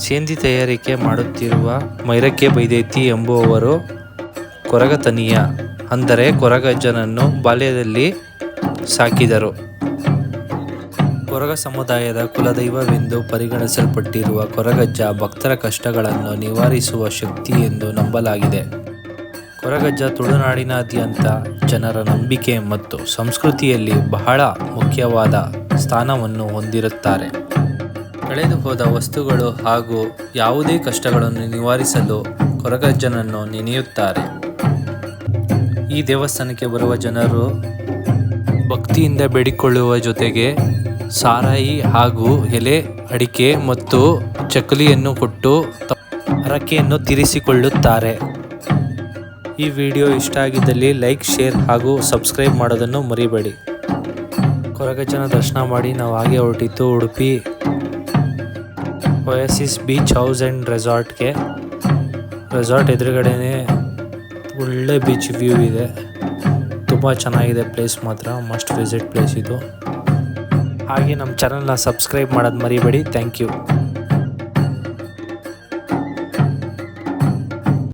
ಸೇಂದಿ ತಯಾರಿಕೆ ಮಾಡುತ್ತಿರುವ ಮೈರಕ್ಕೆ ಬೈದೈತಿ ಎಂಬುವವರು ಕೊರಗತನಿಯ. ಅಂದರೆ ಕೊರಗಜ್ಜನನ್ನು ಬಾಲ್ಯದಲ್ಲಿ ಸಾಕಿದರು. ಕೊರಗ ಸಮುದಾಯದ ಕುಲದೈವವೆಂದು ಪರಿಗಣಿಸಲ್ಪಟ್ಟಿರುವ ಕೊರಗಜ್ಜ ಭಕ್ತರ ಕಷ್ಟಗಳನ್ನು ನಿವಾರಿಸುವ ಶಕ್ತಿ ಎಂದು ನಂಬಲಾಗಿದೆ. ಕೊರಗಜ್ಜ ತುಳುನಾಡಿನಾದ್ಯಂತ ಜನರ ನಂಬಿಕೆ ಮತ್ತು ಸಂಸ್ಕೃತಿಯಲ್ಲಿ ಬಹಳ ಮುಖ್ಯವಾದ ಸ್ಥಾನವನ್ನು ಹೊಂದಿರುತ್ತಾರೆ. ಕಳೆದು ಹೋದ ವಸ್ತುಗಳು ಹಾಗೂ ಯಾವುದೇ ಕಷ್ಟಗಳನ್ನು ನಿವಾರಿಸಲು ಕೊರಗಜ್ಜನನ್ನು ನೆನೆಯುತ್ತಾರೆ. ಈ ದೇವಸ್ಥಾನಕ್ಕೆ ಬರುವ ಜನರು ಭಕ್ತಿಯಿಂದ ಬೇಡಿಕೊಳ್ಳುವ ಜೊತೆಗೆ ಸಾರಾಯಿ ಹಾಗೂ ಎಲೆ, ಅಡಿಕೆ ಮತ್ತು ಚಕ್ಕಲಿಯನ್ನು ಕೊಟ್ಟು ಹರಕೆಯನ್ನು ತೀರಿಸಿಕೊಳ್ಳುತ್ತಾರೆ. ಈ ವಿಡಿಯೋ ಇಷ್ಟ ಆಗಿದ್ದಲ್ಲಿ ಲೈಕ್, ಶೇರ್ ಹಾಗೂ ಸಬ್ಸ್ಕ್ರೈಬ್ ಮಾಡೋದನ್ನು ಮರಿಬೇಡಿ. ಕೊರಗಜ್ಜನ ದರ್ಶನ ಮಾಡಿ ನಾವು ಹಾಗೆ ಹೊರಟಿತ್ತು Udupi. Oasis beach house and ರೆಸಾರ್ಟ್ಗೆ ರೆಸಾರ್ಟ್ ಎದುರುಗಡೆನೇ ಒಳ್ಳೆ ಬೀಚ್ ವ್ಯೂ ಇದೆ. ತುಂಬ ಚೆನ್ನಾಗಿದೆ ಪ್ಲೇಸ್ ಮಾತ್ರ. ಮಸ್ಟ್ ವಿಸಿಟ್ ಪ್ಲೇಸ್ ಇದು. ಹಾಗೆ ನಮ್ಮ ಚಾನಲ್ನ ಸಬ್ಸ್ಕ್ರೈಬ್ ಮಾಡೋದು ಮರಿಬೇಡಿ. Thank you